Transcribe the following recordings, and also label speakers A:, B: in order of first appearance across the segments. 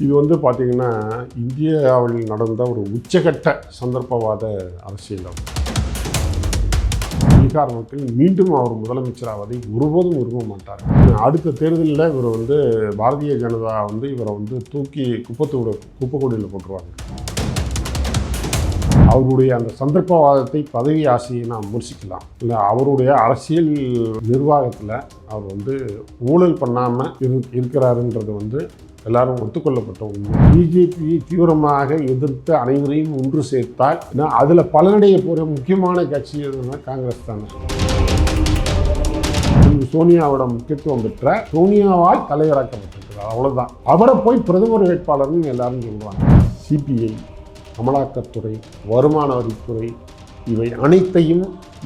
A: இது வந்து பார்த்திங்கன்னா இந்தியாவில் நடந்த ஒரு உச்சகட்ட சந்தர்ப்பவாத அரசியல் அது. பீகார் மக்கள் மீண்டும் அவர் முதலமைச்சராவதை ஒருபோதும் விரும்ப மாட்டார் அடுத்த தேர்தலில் இவர் வந்து பாரதிய ஜனதா வந்து இவரை வந்து தூக்கி குப்பத்தோட குப்பைக்கொடியில் போட்டுருவாங்க அவருடைய அந்த சந்தர்ப்பவாதத்தை பதவி ஆசையை நாம் முடிச்சுக்கலாம் இல்லை அவருடைய அரசியல் நிர்வாகத்தில் அவர் வந்து ஊழல் பண்ணாமல் இரு இருக்கிறாருன்றது வந்து எல்லாரும் ஒத்துக்கொள்ளப்பட்ட உண்மை. பிஜேபி தீவிரமாக எதிர்த்து அனைவரையும் ஒன்று சேர்த்தால் ஏன்னா அதில் பலனடைய போகிற முக்கியமான கட்சி எதுனா காங்கிரஸ் தானே. சோனியாவோட முக்கியத்துவம் பெற்ற சோனியாவால் தலைவராக்கப்பட்டிருக்கிறார். அவ்வளோதான் அவரை போய் பிரதமர் வேட்பாளர்னு எல்லாரும் சொல்லுவாங்க சிபிஐ. அமலாக்கத்துறை வருமான வரித்துறை இவை அனைத்தையும்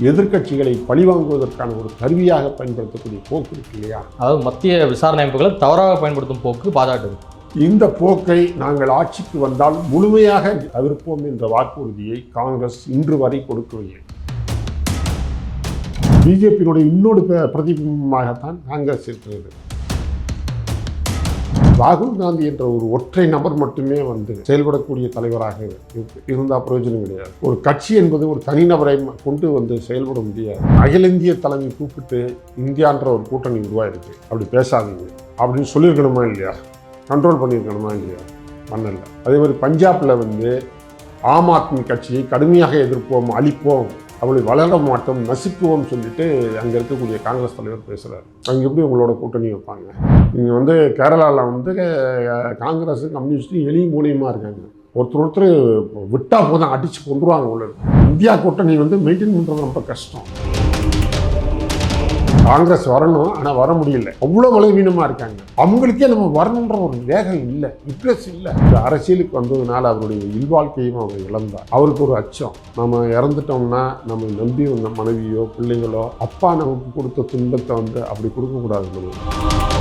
A: எதிர்க்கட்சிகளை பழிவாங்குவதற்கான ஒரு கருவியாக பயன்படுத்தக்கூடிய போக்கு இருக்கு இல்லையா?
B: அதாவது மத்திய விசாரணை அமைப்புகளை தவறாக பயன்படுத்தும் போக்கு பாஜக
A: இந்த போக்கை நாங்கள் ஆட்சிக்கு வந்தால் முழுமையாக தவிர்ப்போம் என்ற வாக்குறுதியை காங்கிரஸ் இன்று வரை கொடுக்கவில்லை. பிஜேபியினுடைய இன்னொரு பிரதிபிம்பமாகத்தான் காங்கிரஸ் இருக்கிறது. ராகுல் காந்தி என்ற ஒரு ஒற்றை நபர் மட்டுமே வந்து செயல்படக்கூடிய தலைவராக இருந்தால் பிரயோஜனம் கிடையாது. ஒரு கட்சி என்பது ஒரு தனிநபரை கொண்டு வந்து செயல்பட முடியாது. அகில இந்திய தலைமை கூப்பிட்டு இந்தியான்ற ஒரு கூட்டணி உருவாயிருக்கு. அப்படி பேசாதீங்க. அப்படின்னு சொல்லியிருக்கணுமா இல்லையா? கண்ட்ரோல் பண்ணியிருக்கணுமா இல்லையா? பண்ணல. அதே மாதிரி பஞ்சாப்ல வந்து ஆம் ஆத்மி கட்சியை கடுமையாக எதிர்ப்போம் அழிப்போம். அவளை வளர மாட்டோம் நசுக்குவோம் சொல்லிட்டு அங்கே இருக்கக்கூடிய காங்கிரஸ் தலைவர் பேசுகிறார் அங்கே எப்படி உங்களோட கூட்டணி வைப்பாங்க? நீங்கள் வந்து கேரளாவில் வந்து காங்கிரஸ் கம்யூனிஸ்ட்டும் எளிய மூலியமாக இருக்காங்க. ஒருத்தர் ஒருத்தர் விட்டால் போதும் அடித்து கொண்டுருவாங்க உள்ள இந்தியா கூட்டணி வந்து மெயின்டைன் பண்ணுறது ரொம்ப கஷ்டம். காங்கிரஸ் வரணும் ஆனால் வர முடியல. அவ்வளோ பலவீனமாக இருக்காங்க. அவங்களுக்கே நம்ம வரணுன்ற ஒரு வேகம் இல்லை இன்ட்ரெஸ்ட் இல்லை. இந்த அரசியலுக்கு வந்ததுனால அவருடைய இல்வாழ்க்கையும் அவர் இழந்தார். அவருக்கு ஒரு அச்சம். நம்ம இறந்துட்டோம்னா நம்ம நம்பி வந்த மனைவியோ பிள்ளைங்களோ அப்பா நமக்கு கொடுத்த துன்பத்தை வந்து அப்படி கொடுக்கக்கூடாது. நம்ம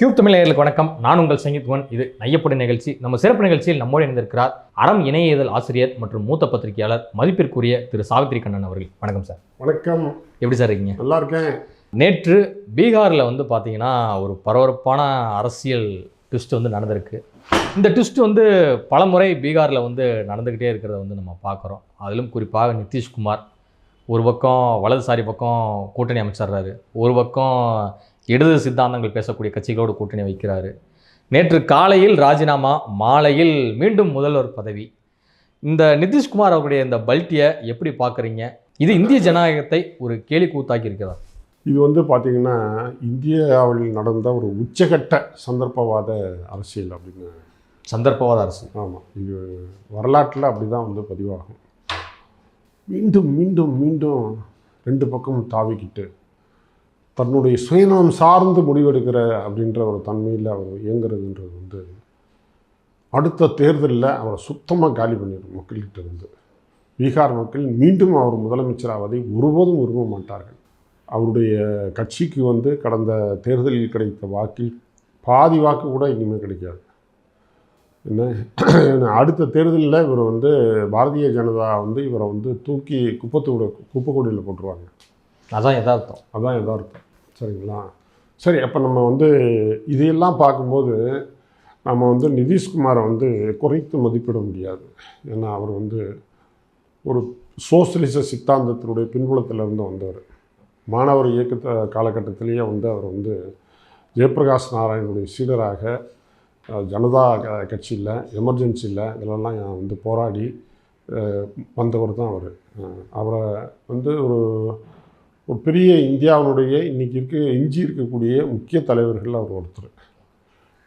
B: கியூப் தமிழ் நேயர்களுக்கு வணக்கம். நான் உங்கள் சங்கீத்வன் இது நையப்படும் நிகழ்ச்சி. நம்ம சிறப்பு நிகழ்ச்சியில் நம்மோடு இணைந்திருக்கிறார் அறம் இணைய இதழ் ஆசிரியர் மற்றும் மூத்த பத்திரிகையாளர் மதிப்பிற்குரிய திரு சாவித்ரி கண்ணன் அவர்கள். வணக்கம் சார்.
A: வணக்கம்.
B: எப்படி சார் இருக்கீங்க?
A: நல்லா இருக்கேன்.
B: நேற்று பீகாரில் வந்து பார்த்தீங்கன்னா ஒரு பரபரப்பான அரசியல் ட்விஸ்ட் வந்து நடந்திருக்கு. இந்த ட்விஸ்ட் வந்து பலமுறை பீகாரில் வந்து நடந்துக்கிட்டே இருக்கிறத வந்து நம்ம பார்க்குறோம் அதிலும் குறிப்பாக நிதிஷ்குமார் ஒரு பக்கம் வலதுசாரி பக்கம் கூட்டணி அமைச்சர்றாரு. ஒரு பக்கம் இடது சித்தாந்தங்கள் பேசக்கூடிய கட்சிகளோடு கூட்டணி வைக்கிறாரு. நேற்று காலையில் ராஜினாமா மாலையில் மீண்டும் முதல்வர் பதவி. இந்த நிதிஷ்குமார் அவருடைய இந்த பல்ட்டியை எப்படி பார்க்குறீங்க? இது இந்திய ஜனநாயகத்தை ஒரு கேலி கூத்தாக்கி இருக்கிறார்
A: இது வந்து பார்த்திங்கன்னா இந்தியாவில் நடந்த ஒரு உச்சகட்ட சந்தர்ப்பவாத அரசியல் அப்படின்னு.
B: சந்தர்ப்பவாத அரசு
A: ஆமாம் இது வரலாற்றில் அப்படி தான் வந்து பதிவாகும். மீண்டும் மீண்டும் மீண்டும் ரெண்டு பக்கமும் தாவிக்கிட்டு தன்னுடைய சுயநலம் சார்ந்து முடிவெடுக்கிற அப்படின்ற ஒரு தன்மையில் அவர் இயங்குறதுன்றது வந்து அடுத்த தேர்தலில் அவரை சுத்தமாக காலி பண்ணிடும் மக்கள்கிட்ட இருந்து. பீகார் மக்கள் மீண்டும் அவர் முதலமைச்சராவதை ஒருபோதும் விரும்ப மாட்டார்கள். அவருடைய கட்சிக்கு வந்து கடந்த தேர்தலில் கிடைத்த வாக்கில் பாதி வாக்கு கூட இனிமேல் கிடைக்காது. என்ன? அடுத்த தேர்தலில் இவர் வந்து பாரதிய ஜனதா வந்து இவரை வந்து தூக்கி குப்பத்தோட குப்பைக்கூடையில் போட்டுருவாங்க.
B: அதான் எதார்த்தம்.
A: அதான் எதார்த்தம். சரிங்களா? சரி அப்போ நம்ம வந்து இதையெல்லாம் பார்க்கும்போது நம்ம வந்து நிதிஷ்குமாரை வந்து குறைத்து மதிப்பிட முடியாது. ஏன்னா அவர் வந்து ஒரு சோசியலிச சித்தாந்தத்தினுடைய பின்புலத்தில் இருந்து வந்தவர். மாணவர் இயக்கத்த காலகட்டத்திலேயே வந்து அவர் வந்து ஜெயபிரகாஷ் நாராயணனுடைய சீடராக ஜனதா க- கட்சியில் எமர்ஜென்சியில் இதெல்லாம் வந்து போராடி வந்தவர் தான் அவர். அவரை வந்து ஒரு ஒரு பெரிய இந்தியாவினுடைய இன்றைக்கி இருக்க எஞ்சி இருக்கக்கூடிய முக்கிய தலைவர்கள் அவர் ஒருத்தர்.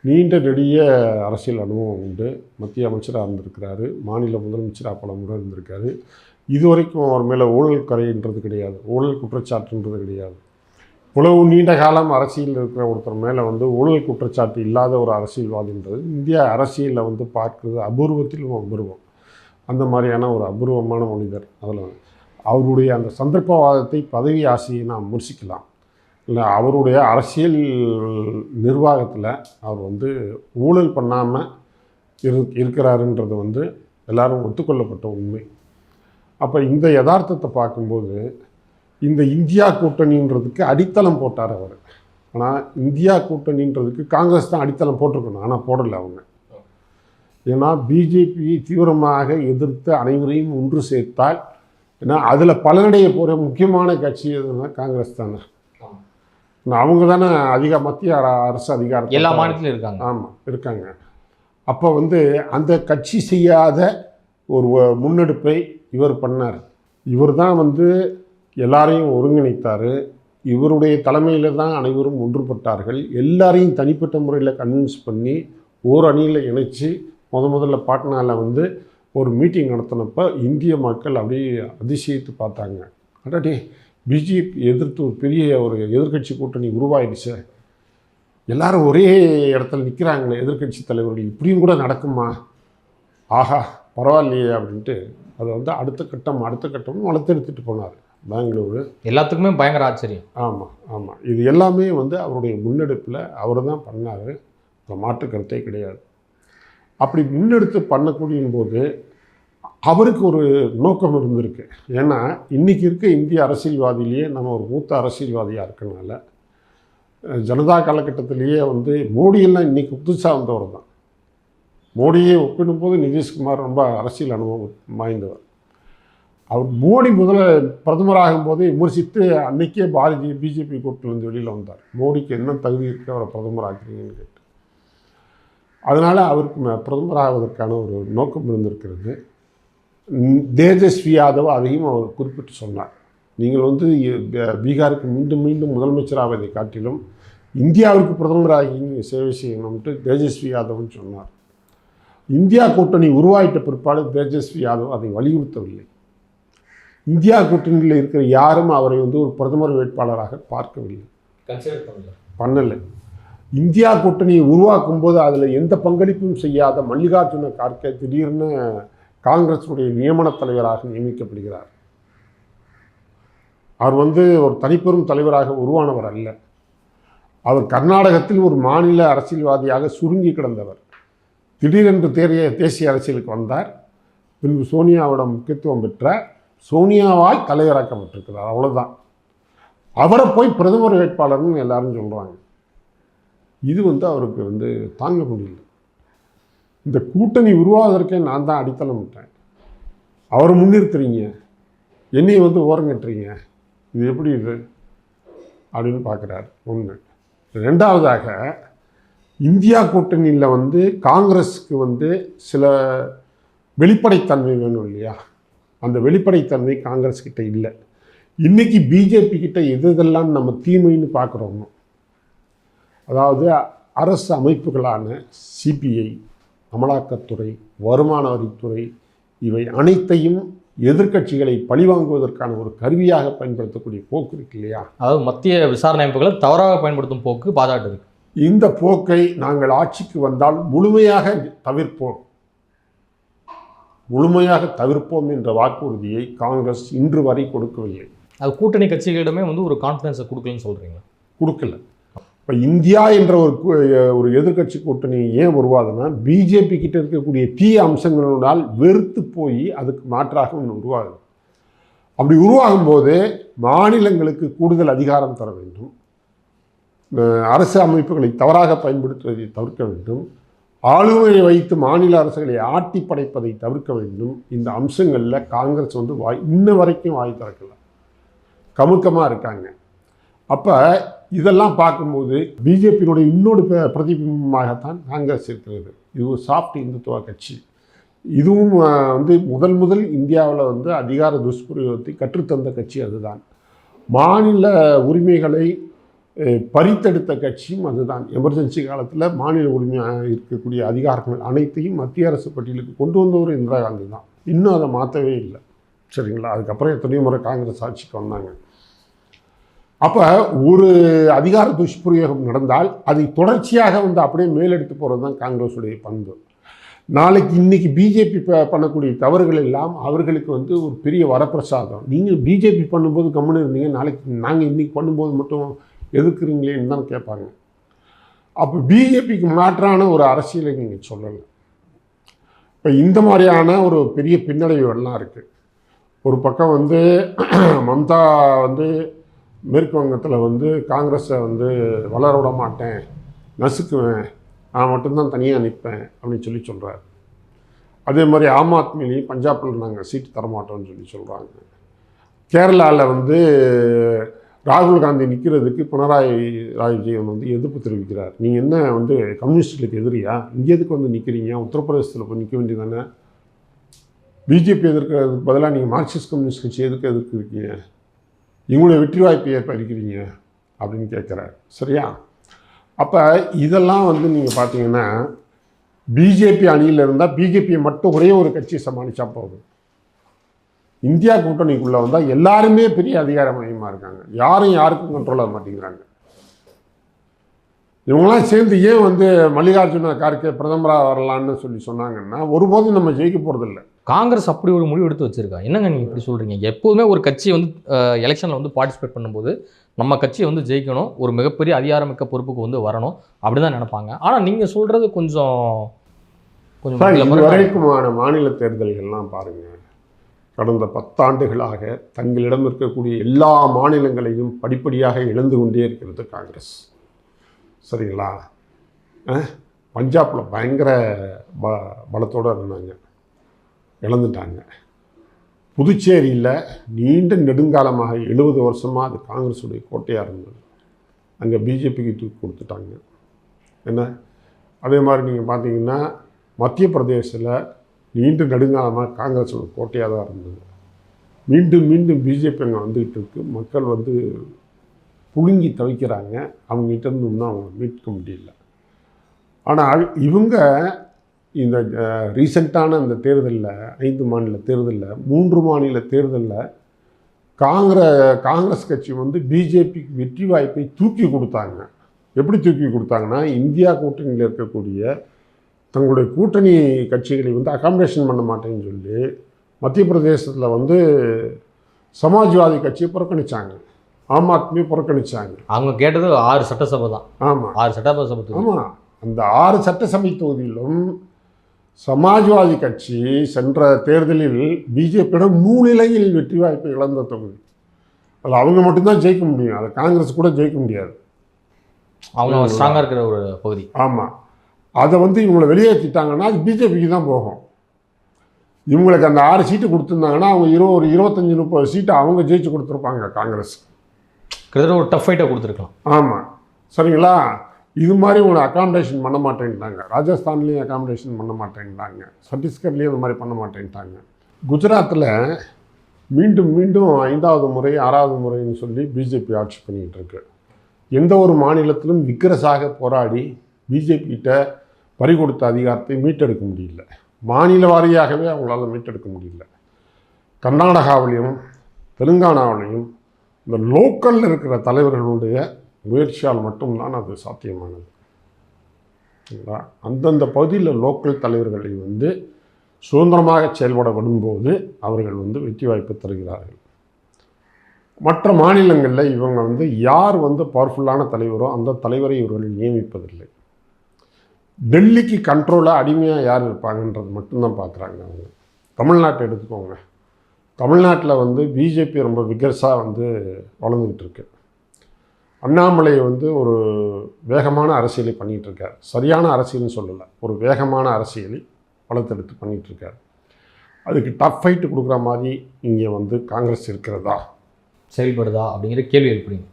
A: நீண்ட நெடிய அரசியல் அனுபவம் உண்டு. மத்திய அமைச்சராக இருந்திருக்கிறாரு. மாநில முதலமைச்சராக பல முறை இருந்திருக்காரு. இதுவரைக்கும் அவர் மேலே ஊழல் கரைன்றது கிடையாது. ஊழல் குற்றச்சாட்டுன்றது கிடையாது. இவ்வளவு நீண்ட காலம் அரசியலில் இருக்கிற ஒருத்தர் மேலே வந்து ஊழல் குற்றச்சாட்டு இல்லாத ஒரு அரசியல்வாதின்றது இந்தியா அரசியலில் வந்து பார்க்கிறது அபூர்வத்திலும் அபூர்வம். அந்த மாதிரியான ஒரு அபூர்வமான மனிதர். அதில் அவருடைய அந்த சந்தர்ப்பவாதத்தை பதவி ஆசையை நாம் விமர்சிக்கலாம். இல்லை அவருடைய அரசியல் நிர்வாகத்தில் அவர் வந்து ஊழல் பண்ணாமல் இரு இருக்கிறாருன்றது வந்து எல்லாரும் ஒத்துக்கொள்ளப்பட்ட உண்மை. அப்போ இந்த யதார்த்தத்தை பார்க்கும்போது இந்த இந்தியா கூட்டணின்றதுக்கு அடித்தளம் போட்டார் அவர். ஆனால் இந்தியா கூட்டணின்றதுக்கு காங்கிரஸ் தான் அடித்தளம் போட்டிருக்கணும். ஆனால் போடலை அவங்க. ஏன்னா பிஜேபியை தீவிரமாக எதிர்த்து அனைவரையும் ஒன்று சேர்த்தால் ஏன்னா அதில் பலனடைய போகிற முக்கியமான கட்சி எதுன்னா காங்கிரஸ் தானே. அவங்க தானே அதிக மத்திய அர- அரசு அதிகாரம்
B: எல்லா மாநிலத்திலும் இருக்காங்க.
A: ஆமாம் இருக்காங்க. அப்போ வந்து அந்த கட்சி செய்யாத ஒரு முன்னெடுப்பை இவர் பண்ணார். இவர் தான் வந்து எல்லாரையும் ஒருங்கிணைத்தார். இவருடைய தலைமையில் தான் அனைவரும் ஒன்றுபட்டார்கள். எல்லாரையும் தனிப்பட்ட முறையில் கன்வின்ஸ் பண்ணி ஓர் அணியில் இணைச்சு முத முதல்ல பாட்னாவில் வந்து ஒரு மீட்டிங் நடத்தினப்ப இந்திய மக்கள் அப்படியே அதிசயித்து பார்த்தாங்க. அடாடே பிஜேபி எதிர்த்து ஒரு பெரிய ஒரு எதிர்க்கட்சி கூட்டணி உருவாயிடுச்சு. எல்லாரும் ஒரே இடத்துல நிற்கிறாங்களே எதிர்க்கட்சி தலைவர்கள். இப்படியும் கூட நடக்குமா? ஆஹா பரவாயில்லையே அப்படின்ட்டு அதை வந்து அடுத்த கட்டம் அடுத்த கட்டம் வளர்த்தெடுத்துட்டு போனார் பெங்களூரு.
B: எல்லாத்துக்குமே பயங்கர ஆச்சரியம்.
A: ஆமாம் ஆமாம் இது எல்லாமே வந்து அவருடைய முன்னெடுப்பில் அவர் தான் பண்ணார். மாற்று கருத்தே கிடையாது. அப்படி முன்னெடுத்து பண்ணக்கூடிய போது அவருக்கு ஒரு நோக்கம் இருந்திருக்கு. ஏன்னா இன்றைக்கி இருக்க இந்திய அரசியல்வாதியிலேயே நம்ம ஒரு மூத்த அரசியல்வாதியாக இருக்கனால ஜனதா காலகட்டத்திலேயே வந்து மோடியெல்லாம் இன்றைக்கி புதுசாக வந்தவர் தான். மோடியை ஒப்பிடும்போது நிதிஷ்குமார் ரொம்ப அரசியல் அனுபவம் வாய்ந்தவர். அவர் மோடி முதல்ல பிரதமராகும் போது விமர்சித்து அன்னைக்கே பாரதிய பிஜேபி கூட்டிலிருந்து வெளியில் வந்தார். மோடிக்கு என்ன தகுதி இருக்கு அவரை பிரதமராக்குறீங்கன்னு கேட்டு. அதனால் அவருக்கு ம- பிரதமராவதற்கான ஒரு நோக்கம் இருந்திருக்கிறது. தேஜஸ்வி யாதவ் அதையும் அவர் குறிப்பிட்டு சொன்னார். நீங்கள் வந்து பீகாருக்கு மீண்டும் மீண்டும் முதலமைச்சராவதை காட்டிலும் இந்தியாவிற்கு பிரதமராகி நீங்க சேவை செய்யணும்ட்டு தேஜஸ்வி யாதவ்னு சொன்னார். இந்தியா கூட்டணி உருவாயிட்ட பிற்பாடு தேஜஸ்வி யாதவ் அதை வலியுறுத்தவில்லை. இந்தியா கூட்டணியில் இருக்கிற யாரும் அவரை வந்து ஒரு பிரதமர் வேட்பாளராக பார்க்கவில்லை. பண்ணலை. இந்தியா கூட்டணியை உருவாக்கும் போது அதில் எந்த பங்களிப்பும் செய்யாத மல்லிகார்ஜுன கார்கே திடீர்னு காங்கிரஸுடைய நியமன தலைவராக நியமிக்கப்படுகிறார். அவர் வந்து ஒரு தனிப்பெரும் தலைவராக உருவானவர் அல்ல. அவர் கர்நாடகத்தில் ஒரு மாநில அரசியல்வாதியாக சுருங்கி கிடந்தவர். திடீரென்று தேறிய தேசிய அரசியலுக்கு வந்தார். பின்பு சோனியாவிடம் முக்கியத்துவம் பெற்றார். சோனியாவால் தலைவராக்கப்பட்டிருக்கிறார். அவ்வளோதான் அவரை போய் பிரதமர் வேட்பாளர்னு எல்லாரும் சொல்கிறாங்க இது வந்து அவருக்கு வந்து தாங்க முடியல. இந்த கூட்டணி உருவாவதற்கே நான் தான் அடித்தளம் விட்டேன். அவரை முன்னிறுத்துறீங்க. என்னையை வந்து ஓரங்கட்டுறீங்க. இது எப்படி இது? அப்படின்னு பார்க்குறாரு. ஒன்று ரெண்டாவதாக இந்தியா கூட்டணியில் வந்து காங்கிரஸுக்கு வந்து சில வெளிப்படைத்தன்மை வேணும் இல்லையா? அந்த வெளிப்படைத்தன்மை காங்கிரஸ் கிட்ட இல்லை. இன்னைக்கு பிஜேபி கிட்ட எது எதெல்லாம் நம்ம தீமைன்னு பார்க்குறோமோ அதாவது அரசு அமைப்புகளான சிபிஐ அமலாக்கத்துறை வருமான வரித்துறை இவை அனைத்தையும் எதிர்க்கட்சிகளை பழிவாங்குவதற்கான ஒரு கருவியாக பயன்படுத்தக்கூடிய போக்கு இருக்கு இல்லையா?
B: அதாவது மத்திய விசாரணை அமைப்புகளை தவறாக பயன்படுத்தும் போக்கு பாஜக இருக்கு.
A: இந்த போக்கை நாங்கள் ஆட்சிக்கு வந்தால் முழுமையாக தவிர்ப்போம். முழுமையாக தவிர்ப்போம் என்ற வாக்குறுதியை காங்கிரஸ் இன்று வரை கொடுக்கவில்லை.
B: அது கூட்டணி கட்சிகளிடமே வந்து ஒரு கான்ஃபிடன்ஸை கொடுக்கலன்னு சொல்றீங்க
A: கொடுக்கல. இப்போ இந்தியா என்ற ஒரு ஒரு எதிர்க்கட்சி கூட்டணி ஏன் உருவாகுதுன்னா பிஜேபி கிட்ட இருக்கக்கூடிய தீய அம்சங்களினால் வெறுத்து போய் அதுக்கு மாற்றாக ஒன்று உருவாகுது. அப்படி உருவாகும் போது மாநிலங்களுக்கு கூடுதல் அதிகாரம் தர வேண்டும். அரசு அமைப்புகளை தவறாக பயன்படுத்துவதை தவிர்க்க வேண்டும். ஆளுமையை வைத்து மாநில அரசுகளை ஆட்டி படைப்பதை தவிர்க்க வேண்டும். இந்த அம்சங்களில் காங்கிரஸ் வந்து வாய் இன்ன வரைக்கும் வாய் திறக்கல. கமுக்கமாக இருக்காங்க. அப்போ இதெல்லாம் பார்க்கும்போது பிஜேபியினுடைய இன்னொரு பிரதிபிம்பமாகத்தான் காங்கிரஸ் இருக்கிறது. இது ஒரு சாஃப்ட் இந்துத்துவ கட்சி. இதுவும் வந்து முதல் முதல் இந்தியாவில் வந்து அதிகார துஷ்பிரயோகத்தை கற்றுத்தந்த கட்சி அதுதான். மாநில உரிமைகளை பறித்தெடுத்த கட்சியும் அதுதான். எமர்ஜென்சி காலத்தில் மாநில உரிமையாக இருக்கக்கூடிய அதிகாரங்கள் அனைத்தையும் மத்திய அரசு பட்டியலுக்கு கொண்டு வந்தவர் இந்திரா காந்தி தான் இன்னும் அதை மாற்றவே இல்லை. சரிங்களா? அதுக்கப்புறம் எத்தனையோ முறை காங்கிரஸ் ஆட்சிக்கு வந்தாங்க. அப்போ ஒரு அதிகார துஷ்பிரயோகம் நடந்தால் அதை தொடர்ச்சியாக வந்து அப்படியே மேலெடுத்து போகிறது தான் காங்கிரஸுடைய பங்கு. நாளைக்கு இன்றைக்கி பிஜேபி பண்ணக்கூடிய தவறுகள் எல்லாம் அவர்களுக்கு வந்து ஒரு பெரிய வரப்பிரசாதம். நீங்கள் பிஜேபி பண்ணும்போது கம்முன்னு இருந்தீங்க நாளைக்கு நாங்கள் இன்னைக்கு பண்ணும்போது மட்டும் எதிர்க்கிறீங்களேன்னு தான் கேட்பாங்க. அப்போ பிஜேபிக்கு மாற்றான ஒரு அரசியலை நீங்கள் சொல்லலை இப்போ இந்த மாதிரியான ஒரு பெரிய பின்னடைவுகள்லாம் இருக்குது ஒரு பக்கம் வந்து மம்தா வந்து மேற்கு வங்கத்தில் வந்து காங்கிரஸை வந்து வளர விட மாட்டேன் நசுக்குவேன் நான் மட்டும்தான் தனியாக நிற்பேன் அப்படின்னு சொல்லி சொல்கிறார் அதே மாதிரி ஆம் ஆத்மிலையும் பஞ்சாபில் நாங்கள் சீட்டு தரமாட்டோம்னு சொல்லி சொல்கிறாங்க கேரளாவில் வந்து ராகுல் காந்தி நிற்கிறதுக்கு பினராயி ராய் விஜயன் வந்து எதிர்ப்பு தெரிவிக்கிறார். நீங்கள் என்ன வந்து கம்யூனிஸ்டுகளுக்கு எதிரியா? இங்கே எதுக்கு வந்து நிற்கிறீங்க உத்தரப்பிரதேசத்தில் போய் நிற்க வேண்டியதானே பிஜேபி எதிர்க்கிறதுக்கு பதிலாக நீங்கள் மார்க்சிஸ்ட் கம்யூனிஸ்ட் கட்சி எதுக்கு எதிர்க்கு இருக்கீங்க இவங்களுடைய வெற்றி வாய்ப்பை ஏற்படுக்கிறீங்க அப்படின்னு கேட்குறாரு. சரியா? அப்போ இதெல்லாம் வந்து நீங்கள் பார்த்தீங்கன்னா பிஜேபி அணியில் இருந்தால் பிஜேபியை மட்டும் ஒரே ஒரு கட்சியை சமாளித்தா போதும். இந்தியா கூட்டணிக்குள்ளே வந்தால் எல்லாருமே பெரிய அதிகார மையமாக இருக்காங்க. யாரும் யாருக்கும் கண்ட்ரோல் ஆக மாட்டேங்கிறாங்க. இவங்களாம் சேர்ந்து ஏன் வந்து மல்லிகார்ஜுன கார்கே பிரதமராக வரலான்னு சொல்லி சொன்னாங்கன்னா ஒருபோதும் நம்ம ஜெயிக்க போகிறதில்ல
B: காங்கிரஸ் அப்படி ஒரு முடிவு எடுத்து வச்சிருக்கா. என்னங்க நீங்கள் இப்படி சொல்கிறீங்க எப்போதுமே ஒரு கட்சி வந்து எலெக்ஷனில் வந்து பார்ட்டிசிபேட் பண்ணும்போது நம்ம கட்சியை வந்து ஜெயிக்கணும். ஒரு மிகப்பெரிய அதிகாரமிக்க பொறுப்புக்கு வந்து வரணும் அப்படி தான் நினைப்பாங்க. ஆனால் நீங்கள் சொல்கிறது கொஞ்சம் கொஞ்சம்
A: வரைக்குமான மாநில தேர்தல்கள்லாம் பாருங்கள் கடந்த பத்தாண்டுகளாக தங்களிடம் இருக்கக்கூடிய எல்லா மாநிலங்களையும் படிப்படியாக இழந்து கொண்டே இருக்கிறது காங்கிரஸ். சரிங்களா? பஞ்சாபில் பயங்கர ப பலத்தோடு இருந்தாங்க. இழந்துட்டாங்க. புதுச்சேரியில் நீண்ட நெடுங்காலமாக எழுபது வருஷமாக அது காங்கிரஸுடைய கோட்டையாக இருந்தது. அங்கே பிஜேபிக்கு தூக்கி கொடுத்துட்டாங்க. என்ன? அதே மாதிரி நீங்கள் பார்த்தீங்கன்னா மத்திய பிரதேசத்தில் நீண்ட நெடுங்காலமாக காங்கிரஸோட கோட்டையாக தான் இருந்தது. மீண்டும் மீண்டும் பிஜேபி அங்கே வந்துக்கிட்டு இருக்கு. மக்கள் வந்து புழுங்கி தவிக்கிறாங்க. அவங்ககிட்ட இருந்து இன்னும் அவங்க மீட்க முடியல. ஆனால் இவங்க இந்த ரீசெண்டான இந்த தேர்தலில் ஐந்து மாநில தேர்தலில் மூன்று மாநில தேர்தலில் காங்கிரஸ் காங்கிரஸ் கட்சி வந்து பிஜேபிக்கு வெற்றி வாய்ப்பை தூக்கி கொடுத்தாங்க. எப்படி தூக்கி கொடுத்தாங்கன்னா இந்தியா கூட்டணியில் இருக்கக்கூடிய தங்களுடைய கூட்டணி கட்சிகளை வந்து அகாமடேஷன் பண்ண மாட்டேன்னு சொல்லி மத்திய பிரதேசத்தில் வந்து சமாஜ்வாதி கட்சியை புறக்கணிச்சாங்க. ஆம் ஆத்மி புறக்கணிச்சாங்க.
B: அவங்க கேட்டது ஆறு சட்டசபை தான்.
A: ஆமாம்
B: ஆறு சட்டசபை.
A: ஆமாம் அந்த ஆறு சட்டசபை தொகுதியிலும் சமாஜ்வாதி கட்சி சென்ற தேர்தலில் பிஜேபியிடம் மூணிலையில் வெற்றி வாய்ப்பை இழந்த தொகுதி. அதில் அவங்க மட்டும்தான் ஜெயிக்க முடியும். அதை காங்கிரஸ் கூட ஜெயிக்க முடியாது.
B: அவங்க ஸ்ட்ராங்காக இருக்கிற ஒரு பகுதி.
A: ஆமாம் அதை வந்து இவங்களை வெளியேற்றிட்டாங்கன்னா அது பிஜேபிக்கு தான் போகும். இவங்களுக்கு அந்த ஆறு சீட்டு கொடுத்துருந்தாங்கன்னா அவங்க இருபது ஒரு இருபத்தஞ்சி முப்பது சீட்டை அவங்க ஜெயிச்சு கொடுத்துருப்பாங்க காங்கிரஸ்.
B: கிட்டத்தட்ட ஒரு டஃப் ஃபைட்டாக கொடுத்துருக்கலாம்.
A: ஆமாம் சரிங்களா? இது மாதிரி உங்களை அகாமடேஷன் பண்ண மாட்டேன்ட்டாங்க. ராஜஸ்தான்லேயும் அகாமடேஷன் பண்ண மாட்டேன்ட்டாங்க. சத்தீஸ்கர்லேயும் இந்த மாதிரி பண்ண மாட்டேன்ட்டாங்க. குஜராத்தில் மீண்டும் மீண்டும் ஐந்தாவது முறை ஆறாவது முறைன்னு சொல்லி பிஜேபி ஆட்சி பண்ணிகிட்டு இருக்கு. எந்த ஒரு மாநிலத்திலும் விக்ரஸாக போராடி பிஜேபிகிட்ட பறி கொடுத்த அதிகாரத்தை மீட்டெடுக்க முடியல. மாநில வாரியாகவே அவங்களால மீட்டெடுக்க முடியல. கர்நாடகாவிலையும் தெலுங்கானாவிலையும் இந்த லோக்கலில் இருக்கிற தலைவர்களுடைய முயற்சியால் மட்டும்தான் அது சாத்தியமானது. அந்தந்த பகுதியில் லோக்கல் தலைவர்களை வந்து சுதந்திரமாக செயல்பட விடும்போது அவர்கள் வந்து வெற்றி வாய்ப்பு தருகிறார்கள். மற்ற மாநிலங்களில் இவங்க வந்து யார் வந்து பவர்ஃபுல்லான தலைவரோ அந்த தலைவரை இவர்கள் நியமிப்பதில்லை. டெல்லிக்கு கண்ட்ரோலாக அடிமையாக யார் இருப்பாங்கன்றது மட்டும்தான் பார்க்குறாங்க அவங்க. தமிழ்நாட்டை எடுத்துக்கோங்க. தமிழ்நாட்டில் வந்து பிஜேபி ரொம்ப விகர்ஸாக வந்து வளர்ந்துக்கிட்டு இருக்கு. அண்ணாமலை வந்து ஒரு வேகமான அரசியலை பண்ணிகிட்டு இருக்கார் சரியான அரசியல்னு சொல்லலை. ஒரு வேகமான அரசியலை வளர்த்தெடுத்து பண்ணிகிட்டு இருக்கார் அதுக்கு டஃப் ஃபைட்டு கொடுக்குற மாதிரி இங்கே வந்து காங்கிரஸ் இருக்கிறதா?
B: செயல்படுதா? அப்படிங்கிற கேள்வி எழுப்புறீங்க.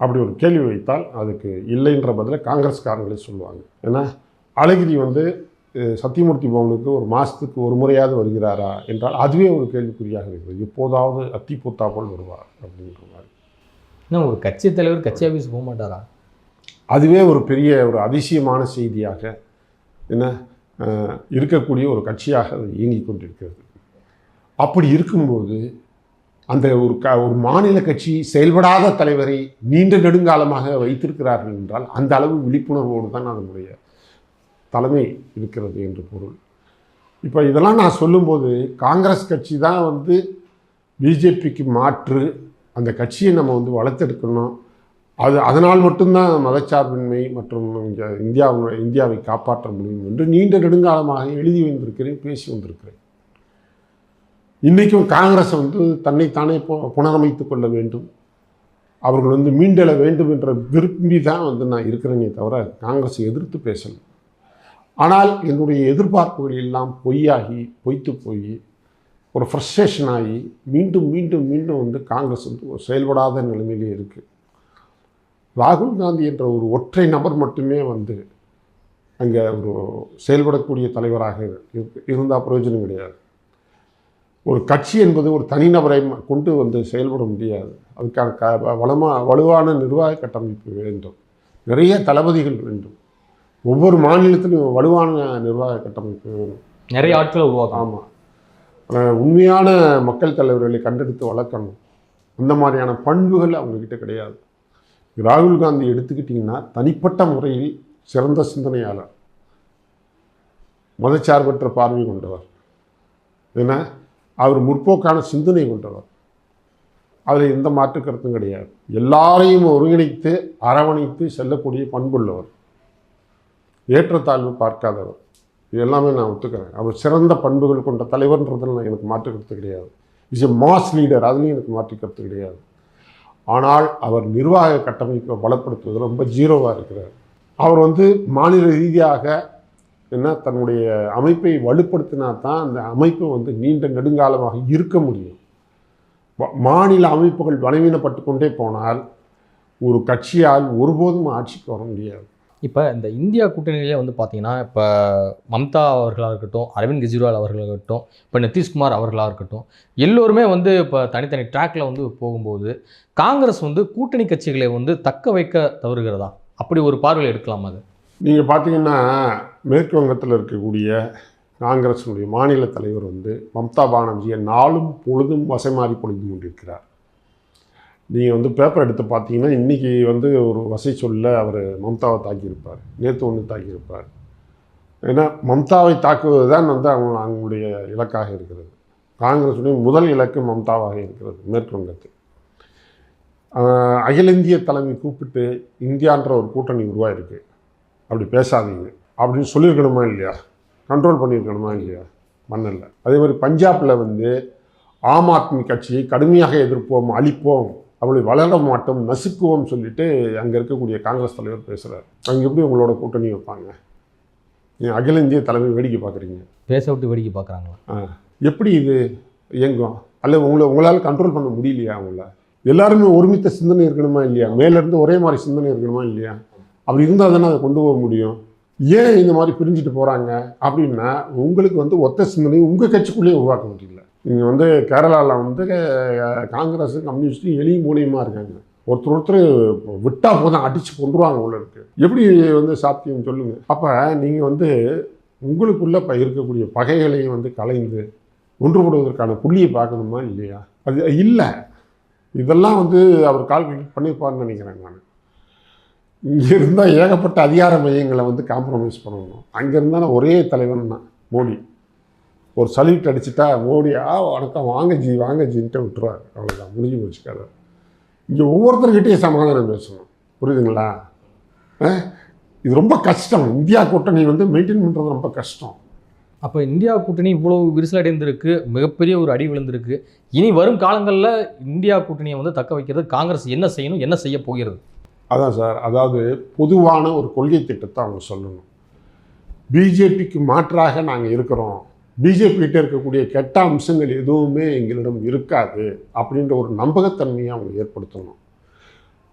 A: அப்படி ஒரு கேள்வி வைத்தால் அதுக்கு இல்லைன்ற பதிலை காங்கிரஸ்காரங்களே சொல்லுவாங்க. ஏன்னா அழகிரி வந்து சத்தியமூர்த்தி பவனுக்கு ஒரு மாதத்துக்கு ஒரு முறையாவது வருகிறாரா என்றால் அதுவே ஒரு கேள்விக்குறியாக இருக்குது எப்போதாவது அத்தி போல் வருவார் அப்படின்ற
B: என்ன ஒரு கட்சி தலைவர் கட்சி ஆஃபீஸ் போக மாட்டாரா
A: அதுவே ஒரு பெரிய ஒரு அதிசயமான செய்தியாக என்ன இருக்கக்கூடிய ஒரு கட்சியாக அது இயங்கிக் கொண்டிருக்கிறது. அப்படி இருக்கும்போது அந்த ஒரு க ஒரு மாநில கட்சி செயல்படாத தலைவரை நீண்ட நெடுங்காலமாக வைத்திருக்கிறார்கள் என்றால் அந்த அளவு விழிப்புணர்வோடு தான் அதனுடைய தலைமை இருக்கிறது என்று பொருள். இப்போ இதெல்லாம் நான் சொல்லும்போது காங்கிரஸ் கட்சி தான் வந்து பிஜேபிக்கு மாற்று அந்த கட்சியை நம்ம வந்து வளர்த்தெடுக்கணும். அது அதனால் மட்டும்தான் மதச்சார்பின்மை மற்றும் இங்கே இந்தியாவை இந்தியாவை காப்பாற்ற முடியும் என்று நீண்ட நெடுங்காலமாக எழுதி வந்திருக்கிறேன் பேசி வந்திருக்கிறேன். இன்றைக்கும் காங்கிரஸ் வந்து தன்னைத்தானே பு- கொள்ள வேண்டும். அவர்கள் வந்து மீண்டெழ வேண்டும் என்ற விரும்பி தான் வந்து நான் இருக்கிறேனே தவிர காங்கிரஸை எதிர்த்து பேசணும் ஆனால் என்னுடைய எதிர்பார்ப்புகள் எல்லாம் பொய்யாகி பொய்த்து போய் ஒரு ஃப்ரஸ்ட்ரேஷன் ஆகி மீண்டும் மீண்டும் மீண்டும் வந்து காங்கிரஸ் வந்து ஒரு செயல்படாத நிலைமையிலே இருக்குது ராகுல் காந்தி என்ற ஒரு ஒற்றை நபர் மட்டுமே வந்து அங்கே ஒரு செயல்படக்கூடிய தலைவராக இருந்தால் பிரயோஜனம் கிடையாது. ஒரு கட்சி என்பது ஒரு தனிநபரை கொண்டு வந்து செயல்பட முடியாது. அதுக்கான க வளமா வலுவான நிர்வாக கட்டமைப்பு வேண்டும். நிறைய தளபதிகள் வேண்டும். ஒவ்வொரு மாநிலத்திலும் வலுவான நிர்வாக கட்டமைப்பு வேணும்.
B: நிறைய ஆட்களை உருவாக்கும்
A: ஆமாம் உண்மையான மக்கள் தலைவர்களை கண்டெடுத்து வளர்க்கணும். அந்த மாதிரியான பண்புகள் அவங்கக்கிட்ட கிடையாது. ராகுல் காந்தி எடுத்துக்கிட்டிங்கன்னா தனிப்பட்ட முறையில் சிறந்த சிந்தனையாளர் மதச்சார்பற்ற பார்வை கொண்டவர். ஏன்னா அவர் முற்போக்கான சிந்தனை கொண்டவர். அதில் எந்த மாற்று கருத்தும் கிடையாது. எல்லாரையும் ஒருங்கிணைத்து அரவணைத்து செல்லக்கூடிய பண்புள்ளவர். ஏற்றத்தாழ்வு பார்க்காதவர். இது எல்லாமே நான் ஒத்துக்கிறேன். அவர் சிறந்த பண்புகள் கொண்ட தலைவர்ன்றதில் நான் எனக்கு மாற்றுக்கிறது கிடையாது. இஸ் எ மாஸ் லீடர் அதுலேயும் எனக்கு மாற்றிக்கிறது கிடையாது. ஆனால் அவர் நிர்வாக கட்டமைப்பை பலப்படுத்துவதில் ரொம்ப ஜீரோவாக இருக்கிறார். அவர் வந்து மாநில ரீதியாக என்ன தன்னுடைய அமைப்பை வலுப்படுத்தினா தான் அந்த அமைப்பு வந்து நீண்ட நெடுங்காலமாக இருக்க முடியும். வ- மாநில அமைப்புகள் பலவீனப்பட்டு கொண்டே போனால் ஒரு கட்சியால் ஒருபோதும் ஆட்சிக்கு வர முடியாது.
B: இப்போ இந்த இந்தியா கூட்டணியிலே வந்து பார்த்தீங்கன்னா இப்போ மம்தா அவர்களாக இருக்கட்டும் அரவிந்த் கெஜ்ரிவால் அவர்களாக இருக்கட்டும் இப்போ நிதிஷ்குமார் அவர்களாக இருக்கட்டும் எல்லோருமே வந்து இப்போ தனித்தனி ட்ராக்கில் வந்து போகும்போது காங்கிரஸ் வந்து கூட்டணி கட்சிகளை வந்து தக்க வைக்க தவறுகிறதா? அப்படி ஒரு பார்வையில் எடுக்கலாம் அது.
A: நீங்கள் பார்த்தீங்கன்னா மேற்கு வங்கத்தில் இருக்கக்கூடிய காங்கிரஸினுடைய மாநில தலைவர் வந்து மம்தா பானர்ஜியை நாளும் பொழுதும் வசைமாறி பொழுது கொண்டிருக்கிறார். நீங்கள் வந்து பேப்பர் எடுத்து பார்த்தீங்கன்னா இன்றைக்கி வந்து ஒரு வசை சொல்ல அவர் மம்தாவை தாக்கியிருப்பார். நேற்று ஒன்று தாக்கியிருப்பார். ஏன்னா மம்தாவை தாக்குவது தான் வந்து அவங்க அவங்களுடைய இலக்காக இருக்கிறது. காங்கிரஸுடைய முதல் இலக்கு மம்தாவாக இருக்கிறது மேற்குவங்கத்தில். அகில இந்திய தலைமை கூப்பிட்டு இந்தியான்ற ஒரு கூட்டணி உருவாயிருக்கு. அப்படி பேசாதீங்க. அப்படின்னு சொல்லியிருக்கணுமா இல்லையா? கண்ட்ரோல் பண்ணியிருக்கணுமா இல்லையா? மண்ணில் அதே மாதிரி பஞ்சாபில் வந்து ஆம் ஆத்மி கட்சியை கடுமையாக எதிர்ப்போம் அழிப்போம். அவளை வளர மாட்டோம் நசுக்குவோம் சொல்லிட்டு அங்கே இருக்கக்கூடிய காங்கிரஸ் தலைவர் பேசுகிறார் அங்கே எப்படி உங்களோட கூட்டணி வைப்பாங்க? அகில இந்திய தலைமை வேடிக்கை பார்க்குறீங்க?
B: பேச விட்டு வேடிக்கை பார்க்குறாங்களா?
A: எப்படி இது இயங்கும்? அல்ல உங்களை உங்களால் கண்ட்ரோல் பண்ண முடியலையா அவங்கள? எல்லாருமே ஒருமித்த சிந்தனை இருக்கணுமா இல்லையா? மேலேருந்து ஒரே மாதிரி சிந்தனை இருக்கணுமா இல்லையா? அப்படி இருந்தால் தானே அதை கொண்டு போக முடியும். ஏன் இந்த மாதிரி பிரிஞ்சுட்டு போகிறாங்க அப்படின்னா உங்களுக்கு வந்து ஒத்த சிந்தனை உங்கள் கட்சிக்குள்ளேயே உருவாக்க முடியல. இங்கே வந்து கேரளாவில் வந்து காங்கிரஸ் கம்யூனிஸ்ட்டும் எளிய மூலியமாக இருக்காங்க. ஒருத்தர் ஒருத்தர் விட்டால் போதும் அடித்து கொண்டுருவாங்க உள்ள இருக்கு. எப்படி வந்து சாத்தியம் சொல்லுங்கள் அப்போ நீங்கள் வந்து உங்களுக்குள்ளே இப்போ இருக்கக்கூடிய பகைகளையும் வந்து கலைந்து ஒன்றுபடுவதற்கான புள்ளியை பார்க்கணுமா இல்லையா? அது இல்லை. இதெல்லாம் வந்து அவர் கால்குலேட் பண்ணியிருப்பார்னு நினைக்கிறேன் நான். இங்கே இருந்தால் ஏகப்பட்ட அதிகார மையங்களை வந்து காம்ப்ரமைஸ் பண்ணணும். அங்கே இருந்தால் ஒரே தலைவன் தான் மோடி. ஒரு சல்யூட் அடிச்சுட்டா மோடி ஆ வணக்கம் வாங்க ஜி வாங்க ஜின்ட்டு விட்டுருவார் அவ்வளோதான் முடிஞ்சு போச்சு கதை. இங்கே ஒவ்வொருத்தர்கிட்டையும் சமாதானம் பேசணும். புரியுதுங்களா? இது ரொம்ப கஷ்டம். இந்தியா கூட்டணி வந்து மெயின்டைன் பண்ணுறது ரொம்ப கஷ்டம்.
B: அப்போ இந்தியா கூட்டணி இவ்வளவு விரிசல் அடைந்திருக்கு மிகப்பெரிய ஒரு அடி விழுந்திருக்கு. இனி வரும் காலங்களில் இந்தியா கூட்டணியை வந்து தக்க வைக்கிறது காங்கிரஸ் என்ன செய்யணும் என்ன செய்ய போகிறது?
A: அதான் சார் அதாவது பொதுவான ஒரு கொள்கை திட்டத்தை அவங்க சொல்லணும். பிஜேபிக்கு மாற்றாக நாங்கள் இருக்கிறோம். பிஜேபிகிட்ட இருக்கக்கூடிய கெட்ட அம்சங்கள் எதுவுமே எங்களிடம் இருக்காது அப்படின்ற ஒரு நம்பகத்தன்மையை அவங்க ஏற்படுத்தணும்.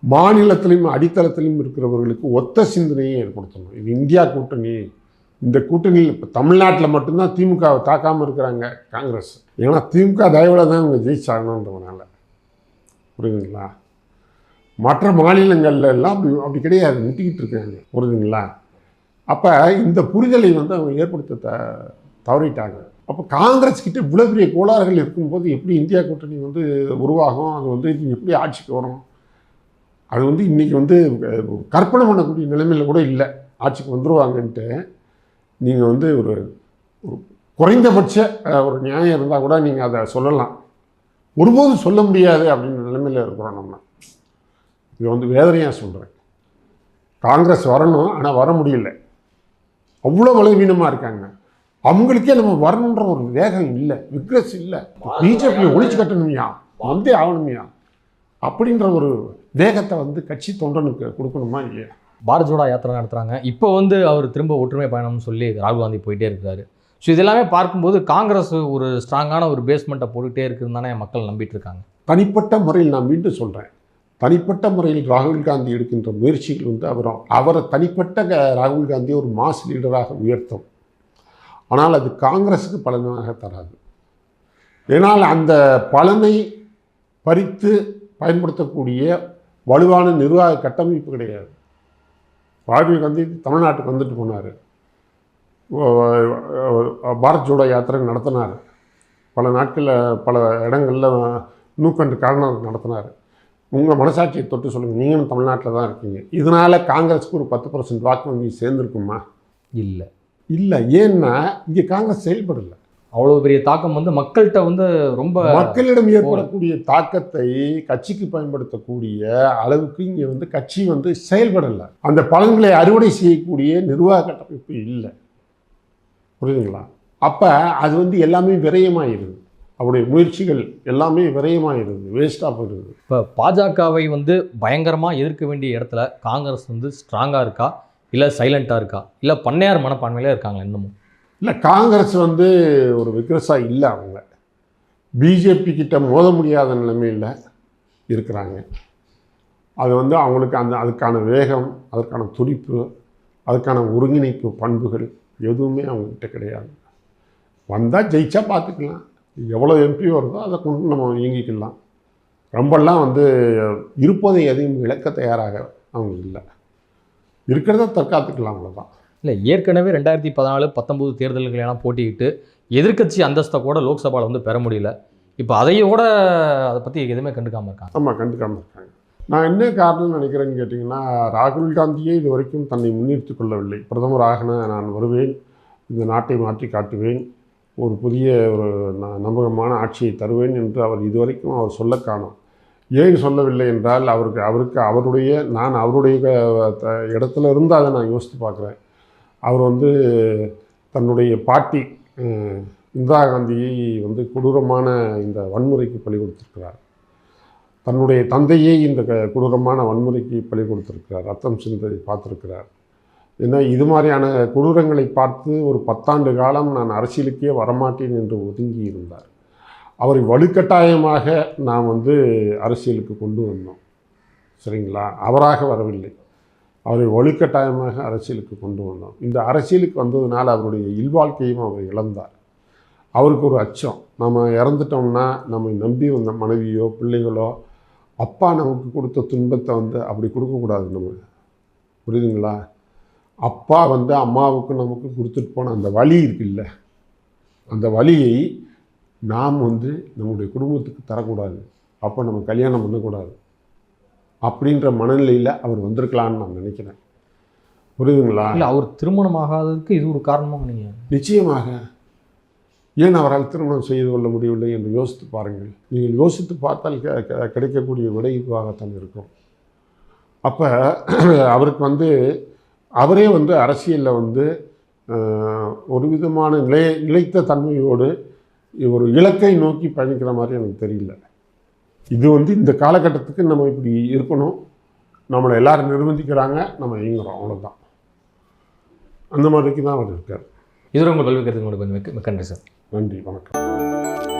A: மாநிலத்திலையும் அடித்தளத்திலையும் இருக்கிறவர்களுக்கு ஒத்த சிந்தனையை ஏற்படுத்தணும். இது இந்தியா கூட்டணி. இந்த கூட்டணியில் இப்போ தமிழ்நாட்டில் மட்டும்தான் திமுகவை தாக்காமல் இருக்கிறாங்க காங்கிரஸ். ஏன்னா திமுக தயவில் தான் இவங்க ஜெயிச்சாகணுன்றதுனால. புரியுதுங்களா? மற்ற மாநிலங்கள்ல எல்லாம் அப்படி அப்படி கிடையாது. முட்டிக்கிட்டு இருக்காங்க. புரியுதுங்களா? அப்போ இந்த புரிதலை வந்து அவங்க ஏற்படுத்த த தவறிட்டாங்க. அப்போ காங்கிரஸ் கிட்ட இவ்வளோ பெரிய கோளாறுகள் இருக்கும்போது எப்படி இந்தியா கூட்டணி வந்து உருவாகும்? அது வந்து இது எப்படி ஆட்சிக்கு வரும்? அது வந்து இன்றைக்கி வந்து கற்பனை பண்ணக்கூடிய நிலைமையில் கூட இல்லை. ஆட்சிக்கு வந்துடுவாங்கன்ட்டு நீங்கள் வந்து ஒரு குறைந்தபட்ச ஒரு நியாயம் இருந்தால் கூட நீங்கள் அதை சொல்லலாம். ஒருபோதும் சொல்ல முடியாது அப்படின்ற நிலைமையில் இருக்கிறோம் நம்ம. இதை வந்து வேதனையாக சொல்கிறேன் காங்கிரஸ் வரணும் ஆனால் வர முடியல. அவ்வளோ பலவீனமாக இருக்காங்க. அவங்களுக்கே நம்ம வரணுன்ற ஒரு வேகம் இல்லை விக்ரஸ் இல்லை. பிஜேபியை ஒழிச்சு கட்டணுமையா வந்தே ஆகணுமையா. அப்படின்ற ஒரு வேகத்தை வந்து கட்சி தொண்டனுக்கு கொடுக்கணுமா இல்லையா?
B: பாரத் ஜோடா யாத்திரை நடத்துகிறாங்க இப்போ வந்து அவர் திரும்ப ஒற்றுமை பயணம்னு சொல்லி ராகுல் காந்தி போயிட்டே இருக்காரு. ஸோ இதெல்லாமே பார்க்கும்போது காங்கிரஸ் ஒரு ஸ்ட்ராங்கான ஒரு பேஸ்மெண்ட்டை போட்டுகிட்டே இருக்குன்னு தானே மக்கள் நம்பிட்டு இருக்காங்க.
A: தனிப்பட்ட முறையில் நான் மீண்டும் சொல்கிறேன் தனிப்பட்ட முறையில் ராகுல் காந்தி எடுக்கின்ற முயற்சிகள் வந்து அவர் அவரை தனிப்பட்ட ராகுல் காந்தியை ஒரு மாஸ் லீடராக உயர்த்தும். ஆனால் அது காங்கிரஸுக்கு பலனாக தராது. ஏனால் அந்த பலனை பறித்து பயன்படுத்தக்கூடிய வலுவான நிர்வாக கட்டமைப்பு கிடையாது. ராஜீவ் காந்தி தமிழ்நாட்டுக்கு வந்துட்டு போனார். பாரத் ஜோடோ யாத்திரை நடத்தினார். பல நாட்களில் பல இடங்களில் நூக்கண்டு காரணம் நடத்தினார். உங்கள் மனசாட்சியை தொட்டு சொல்லுங்கள் நீங்களும் தமிழ்நாட்டில் தான் இருக்கீங்க. இதனால் காங்கிரஸுக்கு ஒரு பத்து பர்சன்ட் வாக்கு வங்கி சேர்ந்துருக்குமா?
B: இல்லை.
A: இல்லை ஏன்னா இங்கே காங்கிரஸ் செயல்படலை.
B: அவ்வளோ பெரிய தாக்கம் வந்து மக்கள்கிட்ட வந்து ரொம்ப
A: மக்களிடம் ஏற்படக்கூடிய தாக்கத்தை கட்சிக்கு பயன்படுத்தக்கூடிய அளவுக்கு இங்கே வந்து கட்சி வந்து செயல்படலை. அந்த பலன்களை அறுவடை செய்யக்கூடிய நிர்வாக கட்டமைப்பு இல்லை. புரியுதுங்களா? அப்போ அது வந்து எல்லாமே விரயமாயிருது. அவருடைய முயற்சிகள் எல்லாமே விரயமாயிருது வேஸ்ட்டாக போயிடுது
B: இப்போ பாஜகவை வந்து பயங்கரமாக எதிர்க்க வேண்டிய இடத்துல காங்கிரஸ் வந்து ஸ்ட்ராங்காக இருக்கா? இல்லை சைலண்ட்டாக இருக்கா? இல்லை பண்ணையார் மனப்பான்மையிலே இருக்காங்களா இன்னமும்?
A: இல்லை காங்கிரஸ் வந்து ஒரு விக்ரஸாக இல்லை அவங்க. பிஜேபி கிட்ட மோத முடியாத நிலைமையில் இருக்கிறாங்க. அது வந்து அவங்களுக்கு அந்த அதுக்கான வேகம் அதற்கான துடிப்பு அதுக்கான ஒருங்கிணைப்பு பண்புகள் எதுவுமே அவங்கக்கிட்ட கிடையாது. வந்தால் ஜெயிச்சா பார்த்துக்கலாம் எவ்வளோ எம்பி வருதோ அதை கொண்டு நம்ம இயங்கிக்கலாம் ரொம்பலாம் வந்து இருப்பதை எதையும் இழக்க தயாராக அவங்க இல்லை. இருக்கிறத தற்காத்துக்கலாம் அவ்வளோதான்
B: இல்லை ஏற்கனவே ரெண்டாயிரத்தி பதினாலு பத்தொம்போது தேர்தல்கள் எல்லாம் போட்டிக்கிட்டு எதிர்க்கட்சி அந்தஸ்தை கூட லோக்சபாவில் வந்து பெற முடியல. இப்போ அதையோட அதை பற்றி எதுவுமே கண்டுக்காமல் இருக்காங்க.
A: ஆமாம் கண்டுக்காமல் இருக்காங்க. நான் என்ன காரணம்னு நினைக்கிறேன்னு கேட்டிங்கன்னா ராகுல் காந்தியே இது வரைக்கும் தன்னை முன்னிறுத்திக் கொள்ளவில்லை. பிரதமராக நான் வருவேன் இந்த நாட்டை மாற்றி காட்டுவேன் ஒரு புதிய ஒரு ந- நம்பகமான ஆட்சியை தருவேன் என்று அவர் இதுவரைக்கும் அவர் சொல்ல காணோம். ஏன் சொல்லவில்லை என்றால் அவருக்கு அவருக்கு அவருடைய நான் அவருடைய க- த- இடத்துல இருந்து அதை நான் யோசித்து பார்க்குறேன். அவர் வந்து தன்னுடைய பாட்டி இந்திரா காந்தியை வந்து கொடூரமான இந்த வன்முறைக்கு பலி கொடுத்திருக்கிறார். தன்னுடைய தந்தையே இந்த க- கொடூரமான வன்முறைக்கு பலி கொடுத்திருக்கிறார். ரத்தம் சிந்ததை பார்த்துருக்கிறார். ஏன்னா இது மாதிரியான கொடூரங்களை பார்த்து ஒரு பத்தாண்டு காலம் நான் அரசியலுக்கே வரமாட்டேன் என்று ஒதுங்கி இருந்தார் அவரை வலுக்கட்டாயமாக நாம் வந்து அரசியலுக்கு கொண்டு வந்தோம். சரிங்களா? அவராக வரவில்லை. அவரை வலுக்கட்டாயமாக அரசியலுக்கு கொண்டு வந்தோம். இந்த அரசியலுக்கு வந்ததுனால அவருடைய இல்வாழ்க்கையும் அவர் இழந்தார். அவருக்கு ஒரு அச்சம். நம்ம இறந்துட்டோம்னா நம்மை நம்பி வந்த மனைவியோ பிள்ளைகளோ அப்பா நமக்கு கொடுத்த துன்பத்தை வந்து அப்படி கொடுக்கக்கூடாது நம்ம. புரியுதுங்களா? அப்பா வந்து அம்மாவுக்கு நமக்கு கொடுத்துட்டு போன அந்த வழி இருக்குல்ல? அந்த வழியை நாம் வந்து நம்முடைய குடும்பத்துக்கு தரக்கூடாது. அப்போ நம்ம கல்யாணம் பண்ணக்கூடாது. அப்படின்ற மனநிலையில் அவர் வந்திருக்கலான்னு நான் நினைக்கிறேன். புரியுதுங்களா?
B: இல்லை அவர் திருமணம் ஆகாததுக்கு இது ஒரு காரணமாக நீங்கள்
A: நிச்சயமாக. ஏன் அவரால் திருமணம் செய்து கொள்ள முடியவில்லை என்று யோசித்து பாருங்கள். நீங்கள் யோசித்து பார்த்தால் கிடைக்கக்கூடிய விடை இதுவாகத்தான் இருக்கும். அப்போ அவருக்கு வந்து அவரே வந்து அரசியலில் வந்து ஒரு விதமான நிலை நிலைத்த தன்மையோடு ஒரு இலக்கை நோக்கி பயணிக்கிற மாதிரி எனக்கு தெரியல. இது வந்து இந்த காலகட்டத்துக்கு நம்ம இப்படி இருக்கணும். நம்மளை எல்லாரும் நிர்பந்திக்கிறாங்க நம்ம இயங்குறோம். அவ்வளோதான் அந்த மாதிரிக்கு தான் அவர் இருக்கார்.
B: இது உங்கள் பல்வேறு கருத்து மிக்க மிக்க நன்றி சார்.
A: நன்றி வணக்கம்.